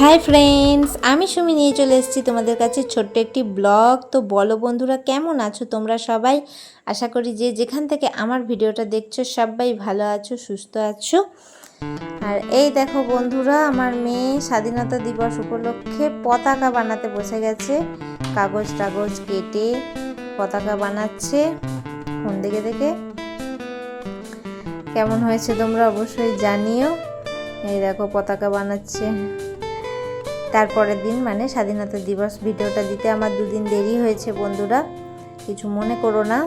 Hi friends আমি সুমি নিয়ে চলে এসেছি তোমাদের কাছে ছোট্ট একটি ব্লগ। তো বলো বন্ধুরা, কেমন আছো তোমরা সবাই? আশা করি যে যেখান থেকে আমার ভিডিওটা দেখছ, সবাই ভালো আছো, সুস্থ আছো। আর এই দেখো বন্ধুরা, আমার মেয়ে স্বাধীনতা দিবস উপলক্ষে পতাকা বানাতে বসে গেছে। কাগজ টাগজ কেটে পতাকা বানাচ্ছে। ফোন দেখে দেখে। কেমন হয়েছে তোমরা অবশ্যই জানিও। এই দেখো, পতাকা বানাচ্ছে। তারপরের দিন মানে স্বাধীনতা দিবস ভিডিওটা দিতে আমার দুদিন দেরি হয়েছে বন্ধুরা, কিছু মনে করো না।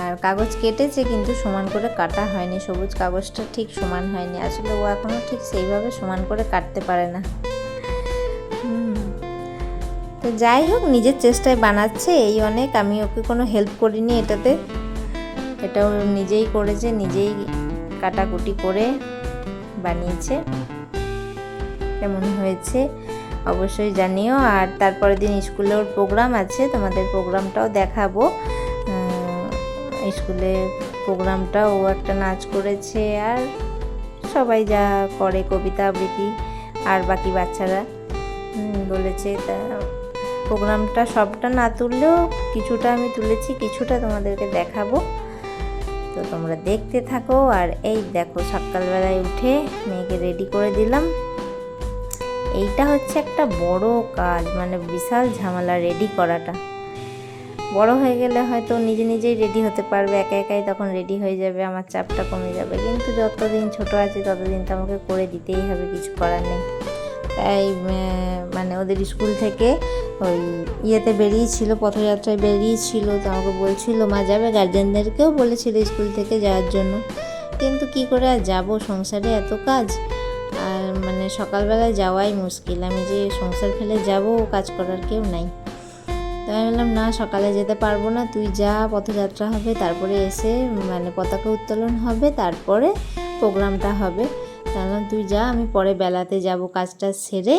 আর কাগজ কেটেছে কিন্তু সমান করে কাটা হয়নি, সবুজ কাগজটা ঠিক সমান হয়নি, আসলে ও এখনও ঠিক সেইভাবে সমান করে কাটতে পারে না। তো যাই হোক, নিজের চেষ্টায় বানাচ্ছে এই অনেক, আমি ওকে কোনো হেল্প করিনি এটাতে। এটাও নিজেই করেছে, নিজেই কাটাকুটি করে বানিয়েছে। কেমন হয়েছে অবশ্যই জানিও। আর তারপরের দিন স্কুলে ওর প্রোগ্রাম আছে, তোমাদের প্রোগ্রামটাও দেখাবো। স্কুলে প্রোগ্রামটা ও একটা নাচ করেছে আর সবাই যা করে, কবিতা আবৃত্তি আর বাকি বাচ্চারা। বলেছে তা প্রোগ্রামটা সবটা না তুললেও কিছুটা আমি তুলেছি, কিছুটা তোমাদেরকে দেখাবো। তো তোমরা দেখতে থাকো। আর এই দেখো, সকালবেলায় উঠে মেয়েকে রেডি করে দিলাম। এইটা হচ্ছে একটা বড় কাজ মানে বিশাল ঝামেলা রেডি করাটা। বড় হয়ে গেলে হয়তো নিজে নিজেই রেডি হতে পারবে, একা একাই তখন রেডি হয়ে যাবে, আমার চাপটা কমে যাবে। কিন্তু যতদিন ছোট আছে ততদিন তো আমাকে করে দিতেই হবে, কিছু করার নেই। তাই মানে ওদের স্কুল থেকে ওই ইয়েতে বেরিয়েছিল, পথযাত্রায় বেরিয়েছিল, তো আমাকে বলছিল, মা, যাবে? গার্জেনদেরকেও বলেছিল স্কুল থেকে যাওয়ার জন্য। কিন্তু কি করে আর যাব? সংসারে এত কাজ। মানে সকালবেলায় যাওয়াই মুশকিল। আমি যে সংসার ফেলে যাব কাজ করার কেউ নাই। তো আমি বললাম, না, সকালে যেতে পারব না। তুই যা, পথযাত্রা হবে, তারপরে এসে মানে পতাকা উত্তোলন হবে, তারপরে প্রোগ্রামটা হবে। তাহলে তুই যা, আমি পরে বেলাতে যাব কাজটা সেরে,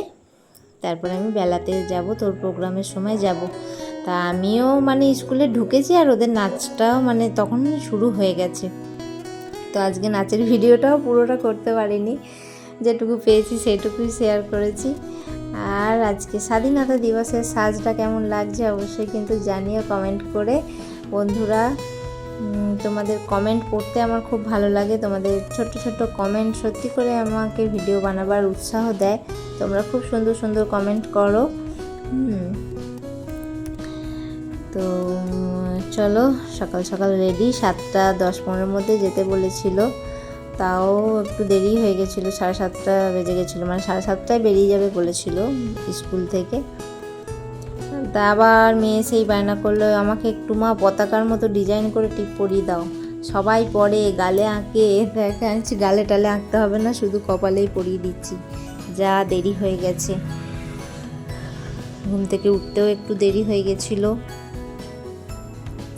তারপরে আমি বেলাতে যাব, তোর প্রোগ্রামের সময় যাব। তা আমিও মানে স্কুলে ঢুকেছি আর ওদের নাচটাও মানে তখন শুরু হয়ে গেছে। তো আজকে নাচের ভিডিওটাও পুরোটা করতে পারিনি। যেটুকু পেয়েছি সেটুকুই শেয়ার করেছি। আর আজকে স্বাধীনতা দিবসের সাজটা কেমন লাগছে অবশ্যই কিন্তু জানিও কমেন্ট করে। বন্ধুরা তোমাদের কমেন্ট পড়তে আমার খুব ভালো লাগে। তোমাদের ছোট ছোট কমেন্ট সত্যি করে আমাকে ভিডিও বানাবার উৎসাহ দেয়। তোমরা খুব সুন্দর সুন্দর কমেন্ট করো। তো, চলো সকাল সকাল রেডি সাতটা দশ পনেরোর মধ্যে যেতে বলেছিল। তাও একটু দেরি হয়ে গেছিল, সাড়ে সাতটা বেজে গেছিল মানে সাড়ে সাতটায় বেরিয়ে যাবে বলেছিল স্কুল থেকে। তা আবার মেয়ে সেই বায়না করল, আমাকে একটু মা পতাকার মতো ডিজাইন করে টিপ পরিয়ে দাও। সবাই পরে গালে আঁকে, দেখা গালে টালে আঁকতে হবে না, শুধু কপালেই পরিয়ে দিচ্ছি। যা দেরি হয়ে গেছে। ঘুম থেকে উঠতেও একটু দেরি হয়ে গেছিল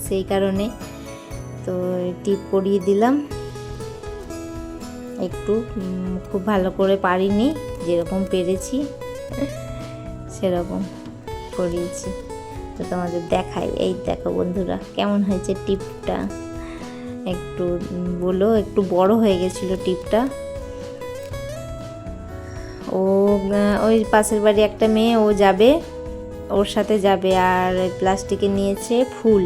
সেই কারণে। তো টিপ পরিয়ে দিলাম। একটু খুব ভালো করে পারিনি, যেরকম পেরেছি, সেরকম করিয়েছি। তো তোমাদের দেখাই, এই দেখো বন্ধুরা, কেমন হয়েছে টিপটা? একটু বলো, একটু বড় হয়ে গেছিল টিপটা। ও ওই পাশের বাড়ি একটা মেয়ে, ও যাবে, ওর সাথে যাবে, আর প্লাস্টিকে নিয়েছে ফুল।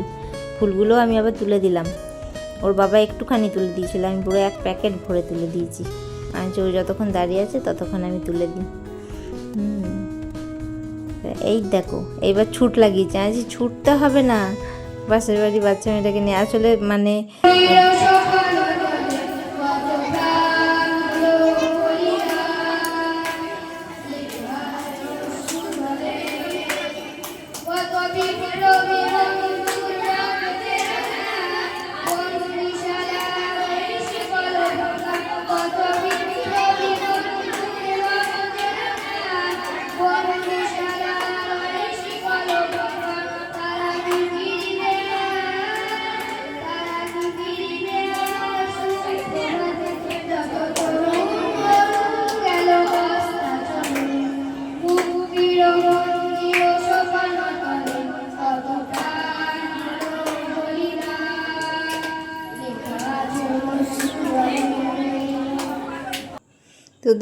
ফুলগুলো আমি আবার তুলে দিলাম। ওর বাবা একটুখানি তুলে দিয়েছিল। আমি পুরো এক প্যাকেট ভরে তুলে দিয়েছি। আমি চোর যতক্ষণ দাঁড়িয়ে আছে, ততক্ষণ আমি তুলে দিই। এই দেখো, এইবার ছুট লাগিয়েছে। আজ ছুটতে হবে না। বাসের বাড়ি বাচ্চা মেয়েটাকে নিয়ে। আসলে মানে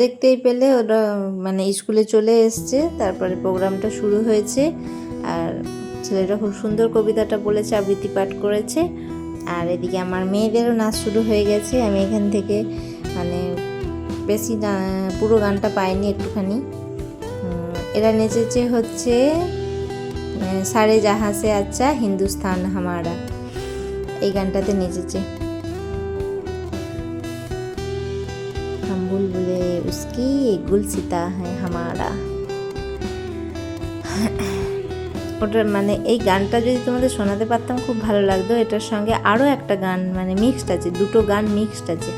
দেখতেই পেলে ওরা মানে স্কুলে চলে এসছে, তারপরে প্রোগ্রামটা শুরু হয়েছে। আর ছেলেটা খুব সুন্দর কবিতাটা বলেছে, আবৃত্তি পাঠ করেছে। আর এদিকে আমার মেয়েদেরও নাচ শুরু হয়ে গেছে। আমি এখান থেকে মানে বেশি পুরো গানটা পাইনি একটুখানি। এরা নেচেছে হচ্ছে সারে জাহাসে আচ্ছা হিন্দুস্তান হামারা। এই গানটাতে নেচেছে। बुलबुले उसकी गुलसिता है हमारा ওটার মানে এই গানটা যদি তোমাদের শোনাতে পারতাম খুব ভালো লাগতো এটার সঙ্গে আরও একটা গান মানে মিক্সড আছে দুটো গান মিক্সড আছে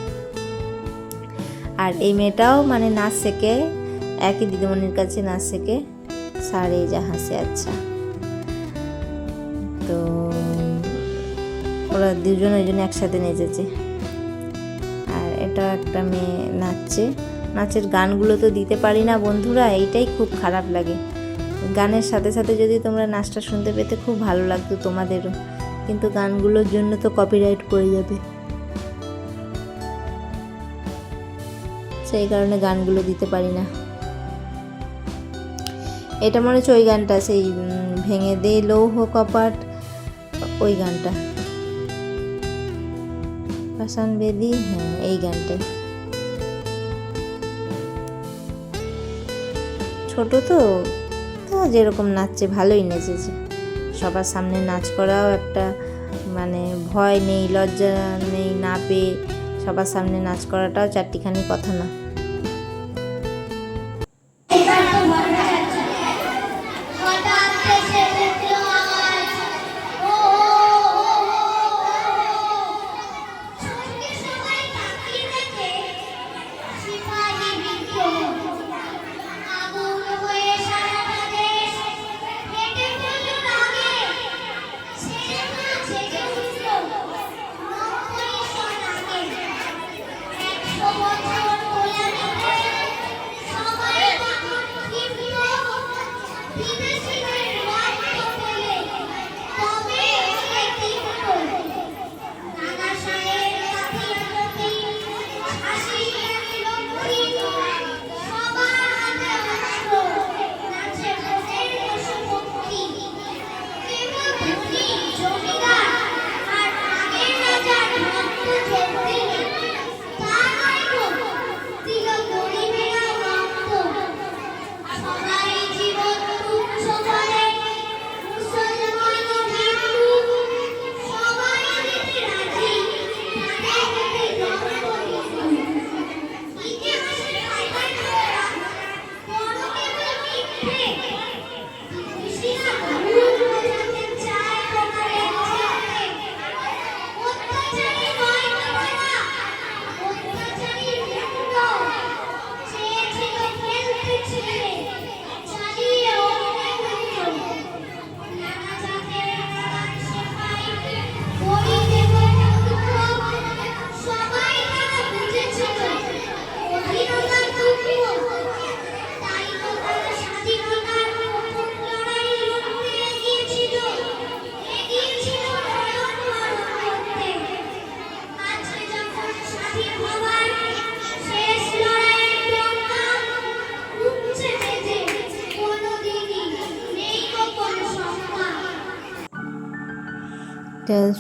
আর এই মেয়েটাও মানে নাচ শেখে একই দিদিমণির কাছে নাচ শেখে সারে জাহাসে আচ্ছা তো ওরা দুজন ওই জন্য একসাথে নেচেছে আর এটা একটা মেয়ে নাচছে নাচের গানগুলো তো দিতে পারি না বন্ধুরা, এইটাই খুব খারাপ লাগে। গানের সাথে সাথে যদি তোমরা নাচটা শুনতে পেতে খুব ভালো লাগতো তোমাদেরও, কিন্তু গানগুলোর জন্য তো কপিরাইট পড়ে যাবে। সেই কারণে গানগুলো দিতে পারি না। এটা মনে হচ্ছে ওই গানটা, সেই ভেঙে দে লৌহ কপাট, ওই গানটা। হ্যাঁ এই গানটাই। ছোট তো তো যেরকম নাচছে ভালোই নেচেছে। সবার সামনে নাচ করাও একটা মানে ভয় নেই, লজ্জা নেই, না পেয়ে সবার সামনে নাচ করাটাও চারটিখানি কথা না।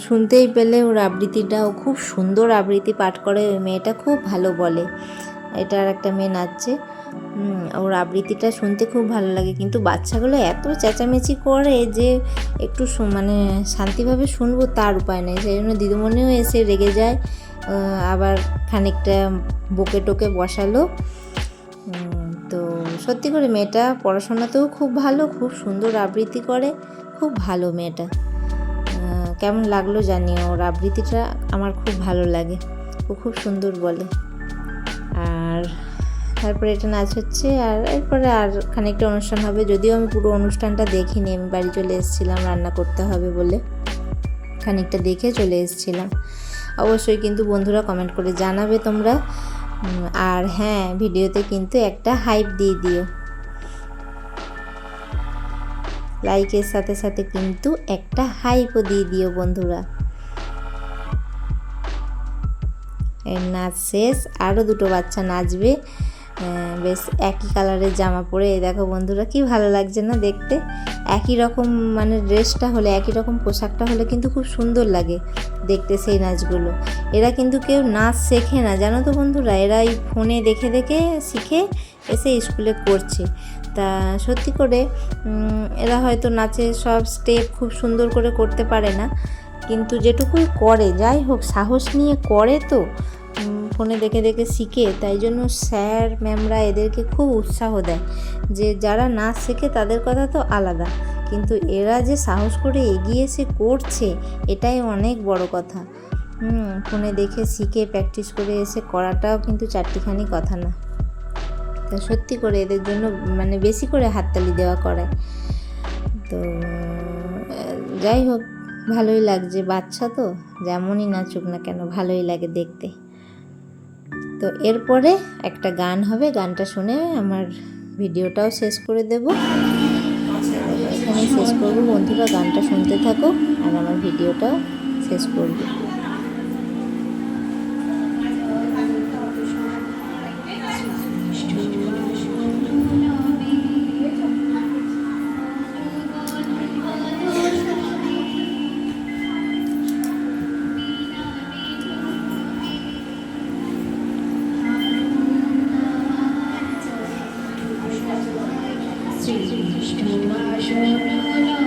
শুনতেই পেলে ওর আবৃত্তিটাও, খুব সুন্দর আবৃত্তি পাঠ করে ওই মেয়েটা, খুব ভালো বলে। এটা আর একটা মেয়ে নাচছে। ওর আবৃত্তিটা শুনতে খুব ভালো লাগে। কিন্তু বাচ্চাগুলো এত চেঁচামেচি করে যে একটু মানে শান্তিভাবে শুনব তার উপায় নেই। সেই জন্য দিদিমণিও এসে রেগে যায় আবার খানিকটা বকে টোকে বসালো। তো সত্যি করে মেয়েটা পড়াশোনাতেও খুব ভালো, খুব সুন্দর আবৃত্তি করে, খুব ভালো মেয়েটা। কেমন লাগল জানি ওর আবৃত্তিটা আমার খুব ভালো লাগে। ও খুব সুন্দর বলে। আর তারপরে এটা নাচ হচ্ছে আর এরপরে আর খানিকটা অনুষ্ঠান হবে। যদিও আমি পুরো অনুষ্ঠানটা দেখিনি, আমি বাড়ি চলে এসেছিলাম, রান্না করতে হবে বলে। খানিকটা দেখে চলে এসেছিলাম। অবশ্যই কিন্তু বন্ধুরা কমেন্ট করে জানাবে তোমরা। আর হ্যাঁ ভিডিওতে কিন্তু একটা হাইপ দিয়ে দিও। লাইকের সাথে সাথে কিন্তু একটা হাইপও দিয়ে দিও বন্ধুরা। নাচ শেষ আরও দুটো বাচ্চা নাচবে। বেশ একই কালারের জামা পরে দেখো বন্ধুরা কি ভালো লাগছে না দেখতে? একই রকম মানে ড্রেসটা হলে, একই রকম পোশাকটা হলে কিন্তু খুব সুন্দর লাগে দেখতে সেই নাচগুলো। এরা কিন্তু কেউ নাচ শেখে না, জানো তো বন্ধুরা? এরা এই ফোনে দেখে দেখে শিখে এসে স্কুলে করছে। তা সত্যি করে এরা হয়তো নাচের সব স্টেপ খুব সুন্দর করে করতে পারে না। কিন্তু যেটুকুই করে, যাই হোক, সাহস নিয়ে করে তো ফোনে দেখে দেখে শিখে। তাই জন্য স্যার, ম্যামরা এদেরকে খুব উৎসাহ দেয় যে যারা নাচ শেখে তাদের কথা তো আলাদা। কিন্তু এরা যে সাহস করে এগিয়ে এসে করছে, এটাই অনেক বড় কথা। ফোনে দেখে শিখে প্র্যাকটিস করে এসে করাটাও কিন্তু চারটিখানি কথা না। তা সত্যি করে এদের জন্য মানে বেশি করে হাততালি দেওয়া করায়। তো, যাই হোক, ভালোই লাগছে বাচ্চা তো, যেমনই নাচুক না কেন, ভালোই লাগে দেখতে। তো এরপরে একটা গান হবে, গানটা শুনে আমার ভিডিওটাও শেষ করে দেব। এখানে শেষ করব। বন্ধুরা, গানটা শুনতে থাকো আর আমার ভিডিওটাও শেষ করব। শ্রীকৃষ্ণ বাসন ধরা